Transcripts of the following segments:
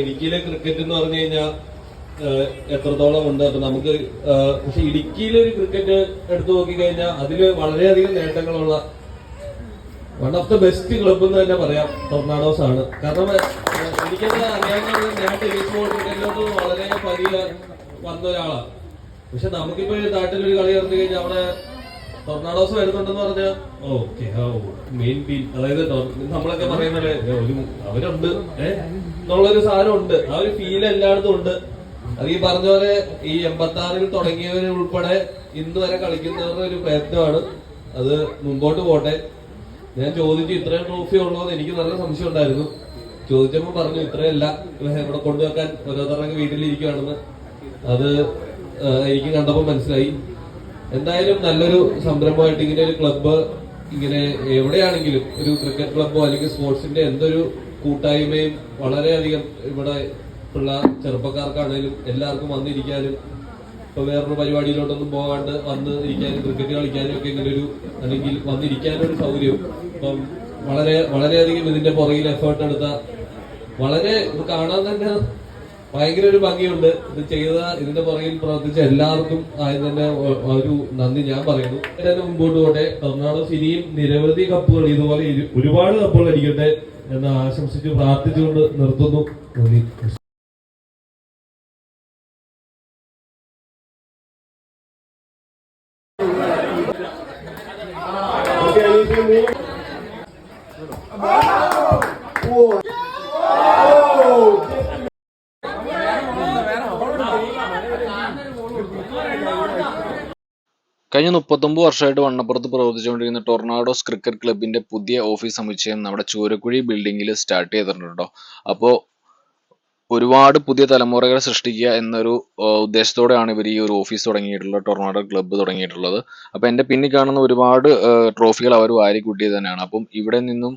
ഇടുക്കിയിലെ ക്രിക്കറ്റ് എന്ന് പറഞ്ഞു കഴിഞ്ഞാൽ എത്രത്തോളം ഉണ്ട്. അപ്പൊ നമുക്ക് പക്ഷെ ഇടുക്കിയിലെ ഒരു ക്രിക്കറ്റ് എടുത്തു നോക്കിക്കഴിഞ്ഞാൽ അതിൽ വളരെയധികം നേട്ടങ്ങളുള്ള one of the best club എന്ന് തന്നെ പറയാം ടൊർണാഡോസ് ആണ്. കാരണം എനിക്കത് അറിയാവുന്ന വളരെ പതിയെ വന്ന ഒരാളാണ് പക്ഷെ നമുക്കിപ്പോ നാട്ടിലൊരു കളി നടന്നു കഴിഞ്ഞാൽ അവിടെ ടൊർണാഡോസ് വരുന്നുണ്ടെന്ന് പറഞ്ഞാൽ ഓക്കെ മെയിൻ ബീൻ അതായത് നമ്മളൊക്കെ പറയുന്നത് ഒരു അവരുണ്ട് എന്നുള്ളൊരു സാധനം ഉണ്ട് ആ ഒരു ഫീൽ എല്ലായിടത്തും ഉണ്ട്. അത് ഈ പറഞ്ഞ പോലെ ഈ എൺപത്തി ആറിൽ തുടങ്ങിയവർ ഉൾപ്പെടെ ഇന്ന് വരെ കളിക്കുന്നവരുടെ ഒരു പ്രയത്നമാണ്. അത് മുമ്പോട്ട് പോട്ടെ. ഞാൻ ചോദിച്ചു ഇത്രയും ട്രോഫി ഉള്ളോ? എന്ന് എനിക്ക് നല്ല സംശയം ഉണ്ടായിരുന്നു. ചോദിച്ചപ്പോൾ പറഞ്ഞു ഇത്രയല്ല. ഇവിടെ കൊണ്ടുവെക്കാൻ ഓരോരുത്തരുടെ വീട്ടിലിരിക്കുകയാണെന്ന് അത് എനിക്ക് കണ്ടപ്പോൾ മനസ്സിലായി. എന്തായാലും നല്ലൊരു സംരംഭമായിട്ട് ഇങ്ങനെ ഒരു ക്ലബ്ബ് ഇങ്ങനെ എവിടെയാണെങ്കിലും ഒരു ക്രിക്കറ്റ് ക്ലബ്ബോ അല്ലെങ്കിൽ സ്പോർട്സിന്റെ എന്തൊരു കൂട്ടായ്മയും വളരെയധികം ഇവിടെ ഉള്ള ചെറുപ്പക്കാർക്കാണേലും എല്ലാവർക്കും വന്നിരിക്കാനും ഇപ്പൊ വേറൊരു പരിപാടിയിലോട്ടൊന്നും പോകാണ്ട് വന്ന് ഇരിക്കാനും ക്രിക്കറ്റ് കളിക്കാനും ഒക്കെ ഇങ്ങനെ ഒരു അല്ലെങ്കിൽ വന്നിരിക്കാനും ഒരു സൗകര്യം. ഇപ്പം വളരെ വളരെയധികം ഇതിന്റെ പുറകിൽ എഫേർട്ട് എടുത്ത വളരെ കാണാൻ തന്നെ ഭയങ്കര ഒരു ഭംഗിയുണ്ട്. ഇത് ചെയ്ത ഇതിന്റെ പുറകിൽ പ്രവർത്തിച്ച എല്ലാവർക്കും ആദ്യം തന്നെ ഒരു നന്ദി ഞാൻ പറയുന്നു. ഇതിന്റെ മുമ്പോട്ട് പോട്ടെ. കർണാടക സിനിയും നിരവധി കപ്പുകൾ ഇതുപോലെ ഒരുപാട് കപ്പുകൾ അടിക്കട്ടെ എന്ന് ആശംസിച്ച് പ്രാർത്ഥിച്ചുകൊണ്ട് നിർത്തുന്നു. നന്ദി. കഴിഞ്ഞ മുപ്പത്തൊമ്പത് വർഷമായിട്ട് വണ്ണപ്പുറത്ത് പ്രവർത്തിച്ചുകൊണ്ടിരിക്കുന്ന ടൊർണാഡോസ് ക്രിക്കറ്റ് ക്ലബിന്റെ പുതിയ ഓഫീസ് സമുച്ചയം നമ്മുടെ ചൂരക്കുഴി ബിൽഡിങ്ങിൽ സ്റ്റാർട്ട് ചെയ്തിട്ടുണ്ട്? അപ്പോൾ ഒരുപാട് പുതിയ തലമുറകൾ സൃഷ്ടിക്കുക എന്നൊരു ഉദ്ദേശത്തോടെയാണ് ഇവർ ഈ ഒരു ഓഫീസ് തുടങ്ങിയിട്ടുള്ളത് ടൊർണാഡോ ക്ലബ്ബ് തുടങ്ങിയിട്ടുള്ളത്. അപ്പോൾ എന്റെ പിന്നിൽ കാണുന്ന ഒരുപാട് ട്രോഫികൾ അവർ വാരിക്കൂട്ടിയത് തന്നെയാണ്. അപ്പം ഇവിടെ നിന്നും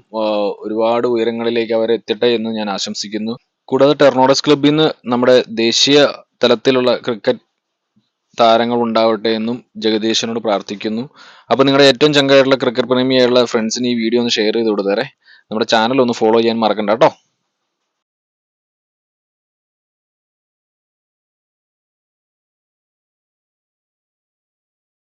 ഒരുപാട് ഉയരങ്ങളിലേക്ക് അവർ എത്തട്ടെ എന്ന് ഞാൻ ആശംസിക്കുന്നു. കൂടാതെ ടെർണോഡസ് ക്ലബിൽ നിന്ന് നമ്മുടെ ദേശീയ തലത്തിലുള്ള ക്രിക്കറ്റ് താരങ്ങൾ ഉണ്ടാവട്ടെ എന്നും ജഗദീശനോട് പ്രാർത്ഥിക്കുന്നു. അപ്പോൾ നിങ്ങളുടെ ഏറ്റവും ചങ്കായിട്ടുള്ള ക്രിക്കറ്റ് പ്രേമിയായുള്ള ഫ്രണ്ട്സിന് ഈ വീഡിയോ ഒന്ന് ഷെയർ ചെയ്ത് കൊടുത്തേരെ. നമ്മുടെ ചാനൽ ഒന്ന് ഫോളോ ചെയ്യാൻ മറക്കണ്ട കേട്ടോ.